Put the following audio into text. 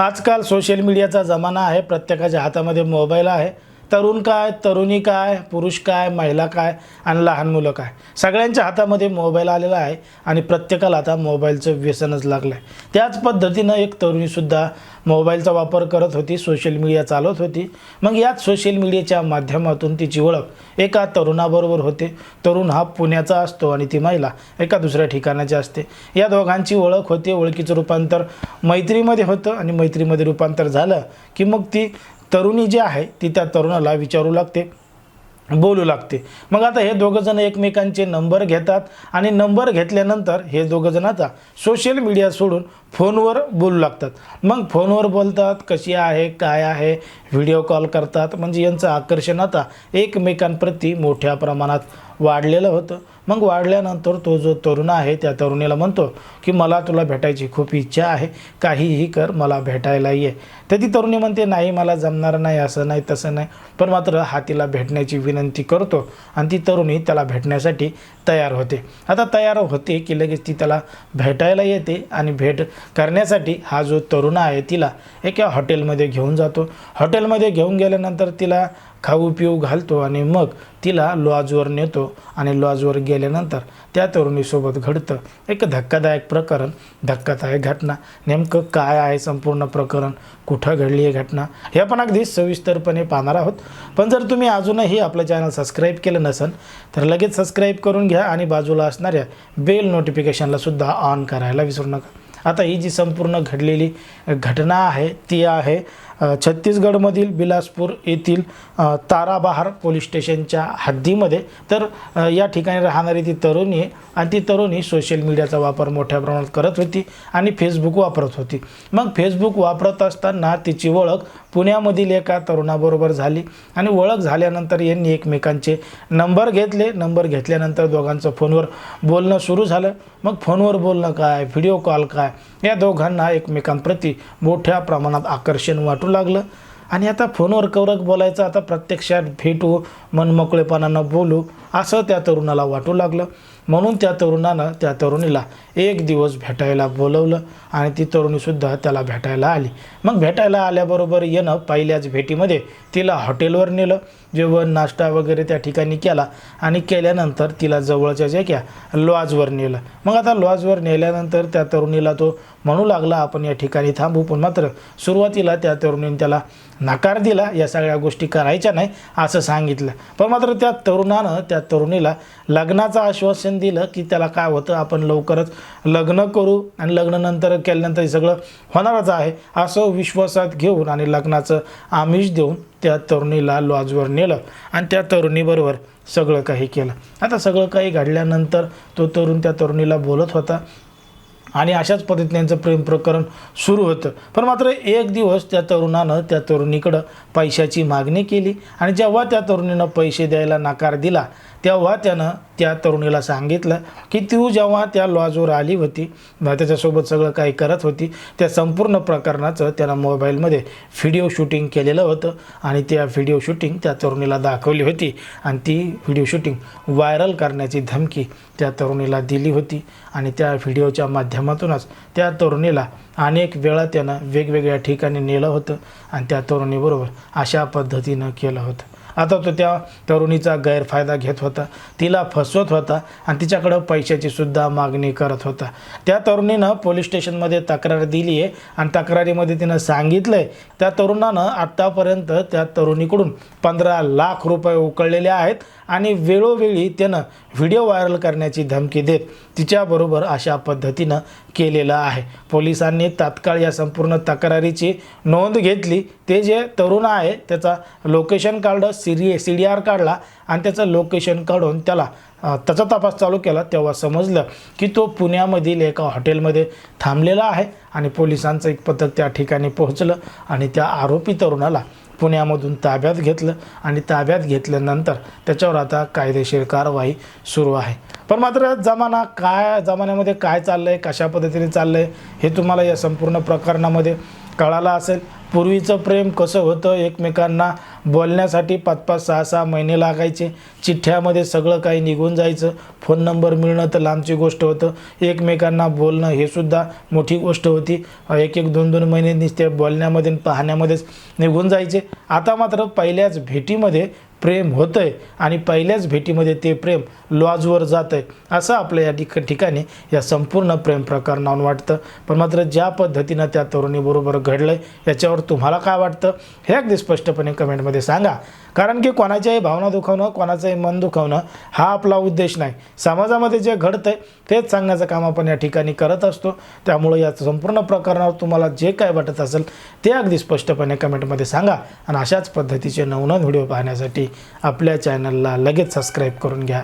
आजकाल सोशल मीडियाचा जमाना आहे प्रत्येकाच्या हातामध्ये मोबाईल आहे. तरुण काय तरुणी काय पुरुष काय महिला काय आणि लहान मुलं काय? सगळ्यांच्या हातामध्ये मोबाईल आलेला आहे आणि प्रत्येकाला आता मोबाईलचं व्यसनच लागलं आहे त्याच पद्धतीनं एक तरुणीसुद्धा मोबाईलचा वापर करत होती सोशल मीडिया चालवत होती. मग याच सोशल मीडियाच्या माध्यमातून तिची ओळख एका तरुणाबरोबर होते. तरुण हा पुण्याचा असतो आणि ती महिला एका दुसऱ्या ठिकाणाची असते. या दोघांची ओळख होते ओळखीचं रूपांतर मैत्रीमध्ये होतं आणि मैत्रीमध्ये रूपांतर झालं की मग ती तरुणी जी आहे ती त्या तरुणाला विचारू लागते बोलू लागते. मग आता हे दोघंजण एकमेकांचे नंबर घेतात आणि नंबर घेतल्यानंतर हे दोघंजण आता सोशल मीडिया सोडून फोनवर बोलू लागतात. मग फोनवर बोलतात कशी आहे काय आहे व्हिडिओ कॉल करतात. म्हणजे यांचं आकर्षण आता एकमेकांप्रती मोठ्या प्रमाणात वाढलेलं होतं. मग वाढल्यानंतर तो जो तरुण आहे त्या तरुणीला म्हणतो की मला तुला भेटायची खूप इच्छा आहे. काहीही कर मला भेटायला ये. तर ती तरुणी म्हणते नाही मला जमणार नाही असं नाही तसं नाही. पण मात्र हा तिला भेटण्याची विनंती करतो. आणि ती तरुणी त्याला भेटण्यासाठी तयार होते. आता तयार होते की लगेच ती त्याला भेटायला येते आणि भेट करण्यासाठी हा जो तरुण आहे तिला एका हॉटेलमध्ये घेऊन जातो. हॉटेलमध्ये घेऊन गेल्यानंतर तिला खाऊ पिऊ घालतो आणि मग तिला लॉजवर नेतो आणि लॉजवर गेल्यानंतर त्या तरुणीसोबत घडतं एक धक्कादायक प्रकरण. धक्कादायक घटना. नेमकं काय आहे संपूर्ण प्रकरण? कुठं घडली आहे घटना? हे आपण अगदी सविस्तरपणे पाहणार आहोत. पण जर तुम्ही अजूनही आपलं चॅनल सबस्क्राईब केलं नसेल तर लगेच सबस्क्राईब करून घ्या आणि बाजूला असणाऱ्या बेल नोटिफिकेशनला सुद्धा ऑन करायला विसरू नका. आता ही जी संपूर्ण घडलेली घटना आहे ती आहे छत्तीसगडमधील बिलासपूर येथील ताराबहार पोलीस स्टेशनच्या हद्दीमध्ये. तर या ठिकाणी राहणारी ती तरुणी आहे आणि ती तरुणी सोशल मीडियाचा वापर मोठ्या प्रमाणात करत होती आणि फेसबुक वापरत होती. मग फेसबुक वापरत असताना तिची ओळख पुण्यामधील एका तरुणाबरोबर झाली आणि ओळख झाल्यानंतर यांनी एकमेकांचे नंबर घेतले. नंबर घेतल्यानंतर दोघांचं फोनवर बोलणं सुरू झालं. मग फोनवर बोलणं काय व्हिडिओ कॉल काय या दोघांना एकमेकांप्रती मोठ्या प्रमाणात आकर्षण वाटून वाटू लागलं. आणि आता फोनवर कवरक बोलायचं आता प्रत्यक्षात भेटू मनमोकळेपणानं बोलू. असं त्या तरुणाला वाटू लागलं. म्हणून त्या तरुणानं त्या तरुणीला एक दिवस भेटायला बोलवलं आणि ती तरुणीसुद्धा त्याला भेटायला आली. मग भेटायला आल्याबरोबर येणं पहिल्याच भेटीमध्ये तिला हॉटेलवर नेलं. जेवण नाश्ता वगैरे त्या ठिकाणी केला आणि केल्यानंतर तिला जवळच्या जाग्या लॉजवर नेलं. मग आता लॉजवर नेल्यानंतर त्या तरुणीला तो म्हणू लागला आपण या ठिकाणी थांबू. पण मात्र सुरुवातीला त्या तरुणीने त्याला नकार दिला. या सगळ्या गोष्टी करायच्या नाही असं सांगितलं. पण मात्र त्या तरुणानं त्या त्या तरुणीला लग्नाचं आश्वासन दिलं की त्याला काय होतं आपण लवकरच लग्न करू आणि लग्नानंतर केल्यानंतर हे सगळं होणारच आहे असं विश्वासात घेऊन आणि लग्नाचं आमिष देऊन त्या तरुणीला लॉजवर नेलं आणि त्या तरुणीबरोबर सगळं काही केलं. आता सगळं काही घडल्यानंतर तो तरुण त्या तरुणीला बोलत होता आणि अशाच पद्धतीने यांचं प्रेम प्रकरण सुरू होतं. पण मात्र एक दिवस त्या तरुणानं त्या तरुणीकडं पैशाची मागणी केली आणि जेव्हा त्या तरुणीनं पैसे द्यायला नकार दिला तेव्हा त्यानं त्या तरुणीला सांगितलं की तू जेव्हा त्या लॉजवर आली होती त्याच्यासोबत सगळं काही करत होती त्या संपूर्ण प्रकरणाचं त्यानं मोबाईलमध्ये व्हिडिओ शूटिंग केलेलं होतं आणि त्या व्हिडिओ शूटिंग त्या तरुणीला दाखवली होती आणि ती व्हिडिओ शूटिंग व्हायरल करण्याची धमकी त्या तरुणीला दिली होती आणि त्या व्हिडिओच्या माध्यमातूनच त्या तरुणीला अनेक वेळा त्यानं वेगवेगळ्या ठिकाणी नेलं होतं आणि त्या तरुणीबरोबर अशा पद्धतीनं केलं होतं. आता तो त्या तरुणीचा गैरफायदा घेत होता. तिला फसवत होता आणि तिच्याकडं पैशाची सुद्धा मागणी करत होता. त्या तरुणीनं पोलीस स्टेशनमध्ये तक्रार दिली आहे आणि तक्रारीमध्ये तिनं सांगितलं आहे त्या तरुणानं आत्तापर्यंत त्या तरुणीकडून पंधरा लाख रुपये उकळलेले आहेत आणि वेळोवेळी त्यानं व्हिडिओ व्हायरल करण्याची धमकी देत तिच्याबरोबर अशा पद्धतीनं केलेलं आहे. पोलिसांनी तात्काळ या संपूर्ण तक्रारीची नोंद घेतली. ते जे तरुण आहे त्याचा लोकेशन कार्ड सिरी सी डी आर काढला आणि त्याचं लोकेशन काढून त्याला त्याचा तपास चालू केला. तेव्हा समजलं की तो पुण्यामधील एका हॉटेलमध्ये थांबलेला आहे आणि पोलिसांचं एक पथक त्या ठिकाणी पोहोचलं आणि त्या आरोपी तरुणाला पुण्यामधून ताब्यात घेतलं आणि ताब्यात घेतल्यानंतर त्याच्यावर आता कायदेशीर कारवाई सुरू आहे. पण मात्र जमाना काय जमान्यामध्ये काय चाललं आहे कशा पद्धतीने चाललं आहे हे तुम्हाला या संपूर्ण प्रकरणामध्ये कळाला असेल. पूर्वीचं प्रेम कसं होतं एकमेकांना बोलण्यासाठी पाच पाच सहा सहा महिने लागायचे. चिठ्ठ्यामध्ये सगळं काही निघून जायचं. फोन नंबर मिळणं तर लांबची गोष्ट होतं. एकमेकांना बोलणं हे सुद्धा मोठी गोष्ट होती. एक एक दोन दोन महिने निसते बोलण्यामध्ये पाहण्यामध्येच निघून जायचे. आता मात्र पहिल्याच भेटीमध्ये प्रेम होतं आहे आणि पहिल्याच भेटीमध्ये ते प्रेम लॉजवर जातं आहे असं आपल्या या ठिक ठिकाणी या संपूर्ण प्रेम प्रकरणावरून वाटतं. पण मात्र ज्या पद्धतीनं त्या तरुणीबरोबर घडलं आहे याच्यावर तुम्हाला काय वाटतं? हे अगदी स्पष्टपणे कमेंटमध्ये सांगा. कारण की कोणाच्याही भावना दुखावणं कोणाचंही मन दुखावणं हा आपला उद्देश नाही. समाजामध्ये जे घडतं आहे तेच सांगण्याचं काम आपण या ठिकाणी करत असतो. त्यामुळे या संपूर्ण प्रकरणावर तुम्हाला जे काय वाटत असेल ते अगदी स्पष्टपणे कमेंटमध्ये सांगा. आणि अशाच पद्धतीचे नवनवीन व्हिडिओ पाहण्यासाठी आपल्या चॅनलला लगेच सबस्क्राईब करून घ्या.